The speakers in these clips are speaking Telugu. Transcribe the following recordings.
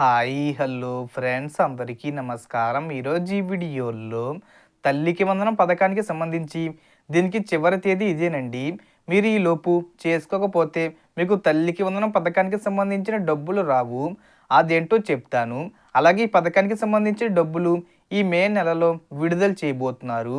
Hi hello friends. అందరికీ నమస్కారం. ఈరోజు ఈ వీడియోలో తల్లికి వందనం పథకానికి సంబంధించి దీనికి చివరి తేదీ ఇదేనండి. మీరు ఈ లోపు చేసుకోకపోతే మీకు తల్లికి వందనం పథకానికి సంబంధించిన డబ్బులు రావు. అదేంటో చెప్తాను. అలాగే ఈ పథకానికి సంబంధించిన డబ్బులు ఈ మే నెలలో విడుదల చేయబోతున్నారు.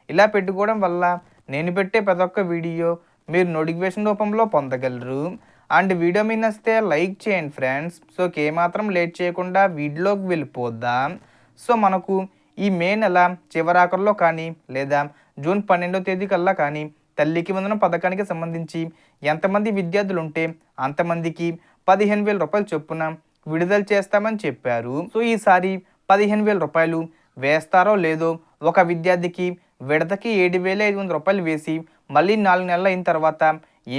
ఇలా పెట్టుకోవడం వల్ల నేను పెట్టే ప్రతి ఒక్క వీడియో మీరు నోటిఫికేషన్ రూపంలో పొందగలరు. అండ్ వీడియో మీద నచ్చితే లైక్ చేయండి ఫ్రెండ్స్. సో ఏమాత్రం లేట్ చేయకుండా వీడియోలోకి వెళ్ళిపోద్దాం సో మనకు ఈ మే నెల చివరాఖరులో కానీ లేదా జూన్ పన్నెండో తేదీ కల్లా కానీ తల్లికి వందన పథకానికి సంబంధించి ఎంతమంది విద్యార్థులు ఉంటే అంతమందికి పదిహేను వేల రూపాయలు చొప్పున విడుదల చేస్తామని చెప్పారు. సో ఈసారి పదిహేను వేల రూపాయలు వేస్తారో లేదో ఒక విద్యార్థికి విడతకి ఏడు వేల ఐదు వందల రూపాయలు వేసి మళ్ళీ నాలుగు నెలలు అయిన తర్వాత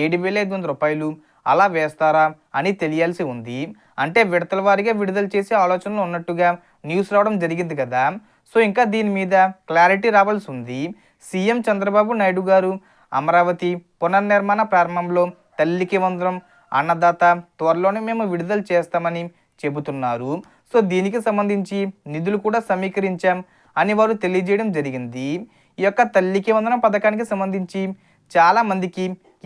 ఏడు వేల ఐదు వందల రూపాయలు అలా వేస్తారా అని తెలియాల్సి ఉంది. అంటే విడతల వారిగా విడుదల చేసే ఆలోచనలు ఉన్నట్టుగా న్యూస్ రావడం జరిగింది కదా. సో ఇంకా దీని మీద క్లారిటీ రావాల్సి ఉంది. సీఎం చంద్రబాబు నాయుడు గారు అమరావతి పునర్నిర్మాణ ప్రారంభంలో తల్లికి వందనం అన్నదాత త్వరలోనే మేము విడుదల చేస్తామని చెబుతున్నారు. సో దీనికి సంబంధించి నిధులు కూడా సమీకరించాం అని వారు తెలియజేయడం జరిగింది. ఈ యొక్క తల్లికి వందనం పథకానికి సంబంధించి చాలా మందికి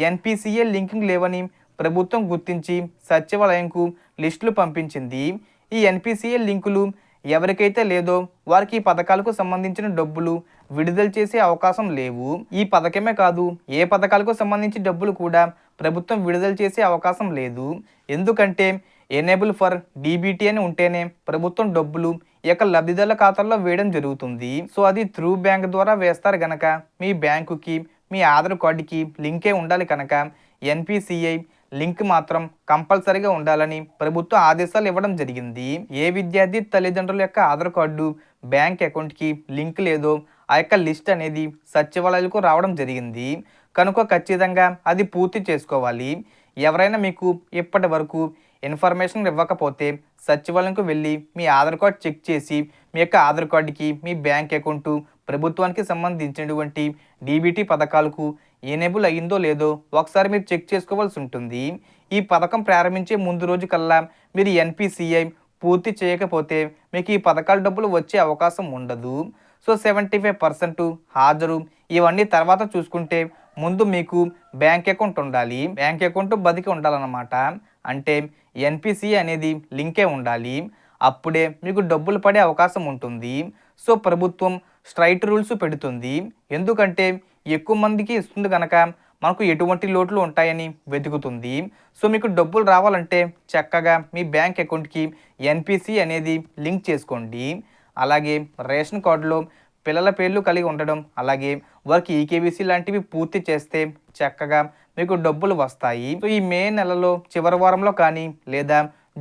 ఎన్పిసిఏ లింకింగ్ లేవని ప్రభుత్వం గుర్తించి సచివాలయంకు లిస్టులు పంపించింది. ఈ ఎన్పిసిఏ లింకులు ఎవరికైతే లేదో వారికి ఈ పథకాలకు సంబంధించిన డబ్బులు విడుదల చేసే అవకాశం లేవు. ఈ పథకమే కాదు ఏ పథకాలకు సంబంధించి డబ్బులు కూడా ప్రభుత్వం విడుదల చేసే అవకాశం లేదు. ఎందుకంటే ఎనేబుల్ ఫర్ డీబీటీ అని ఉంటేనే ప్రభుత్వం డబ్బులు యొక్క లబ్ధిదారుల ఖాతాల్లో వేయడం జరుగుతుంది. సో అది త్రూ బ్యాంక్ ద్వారా వేస్తారు కనుక మీ బ్యాంకుకి మీ ఆధార్ కార్డుకి లింకే ఉండాలి కనుక. ఎన్పిసిఐ లింక్ మాత్రం కంపల్సరీగా ఉండాలని ప్రభుత్వం ఆదేశాలు ఇవ్వడం జరిగింది. ఏ విద్యార్థి తల్లిదండ్రుల యొక్క ఆధార్ కార్డు బ్యాంక్ అకౌంట్కి లింక్ లేదో ఆ యొక్క లిస్ట్ అనేది సచివాలయాలకు రావడం జరిగింది. కనుక ఖచ్చితంగా అది పూర్తి చేసుకోవాలి. ఎవరైనా మీకు ఇప్పటి వరకు ఇన్ఫర్మేషన్ ఇవ్వకపోతే సచివాలయంకు వెళ్ళి మీ ఆధార్ కార్డ్ చెక్ చేసి మీ యొక్క ఆధార్ కార్డుకి మీ బ్యాంక్ అకౌంటు ప్రభుత్వానికి సంబంధించినటువంటి డీబీటీ పథకాలకు ఎనేబుల్ అయ్యిందో లేదో ఒకసారి మీరు చెక్ చేసుకోవాల్సి ఉంటుంది. ఈ పథకం ప్రారంభించే ముందు రోజు కల్లా మీరు ఎన్పిసిఐ పూర్తి చేయకపోతే మీకు ఈ పథకాల డబ్బులు వచ్చే అవకాశం ఉండదు. సో సెవెంటీ ఫైవ్ పర్సెంట్ హాజరు ఇవన్నీ తర్వాత చూసుకుంటే ముందు మీకు బ్యాంక్ అకౌంట్ ఉండాలి. బ్యాంక్ అకౌంట్ బతికి ఉండాలన్నమాట. అంటే ఎన్పిసి అనేది లింకే ఉండాలి. అప్పుడే మీకు డబ్బులు పడే అవకాశం ఉంటుంది. సో ప్రభుత్వం స్ట్రైట్ రూల్స్ పెడుతుంది. ఎందుకంటే ఎక్కువ మందికి ఇస్తుంది కనుక మనకు ఎటువంటి లోట్లు ఉంటాయని వెతుకుతుంది. సో మీకు డబ్బులు రావాలంటే చక్కగా మీ బ్యాంక్ అకౌంట్కి ఎన్పిసి అనేది లింక్ చేసుకోండి. అలాగే రేషన్ కార్డులో పిల్లల పేర్లు కలిగి ఉండడం అలాగే వారికి ఈకేబీసీ లాంటివి పూర్తి చేస్తే చక్కగా మీకు డబ్బులు వస్తాయి. సో ఈ మే నెలలో చివరి వారంలో కానీ లేదా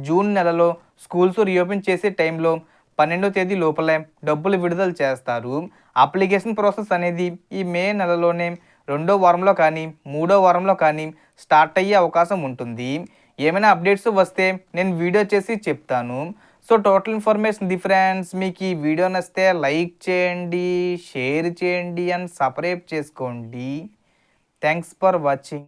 జూన్ నెలలో స్కూల్స్ రీఓపెన్ చేసే టైంలో పన్నెండో తేదీ లోపలే డబ్బులు విడుదల చేస్తారు. అప్లికేషన్ ప్రాసెస్ అనేది ఈ మే నెలలోనే రెండో వారంలో కానీ మూడో వారంలో కానీ స్టార్ట్ అయ్యే అవకాశం ఉంటుంది. ఏమైనా అప్డేట్స్ వస్తే నేను వీడియో చేసి చెప్తాను. So total information the friends మీకు ఈ వీడియో నచ్చితే లైక్ చేయండి షేర్ చేయండి అండ్ సపరేట్ చేసుకోండి. Thanks for watching.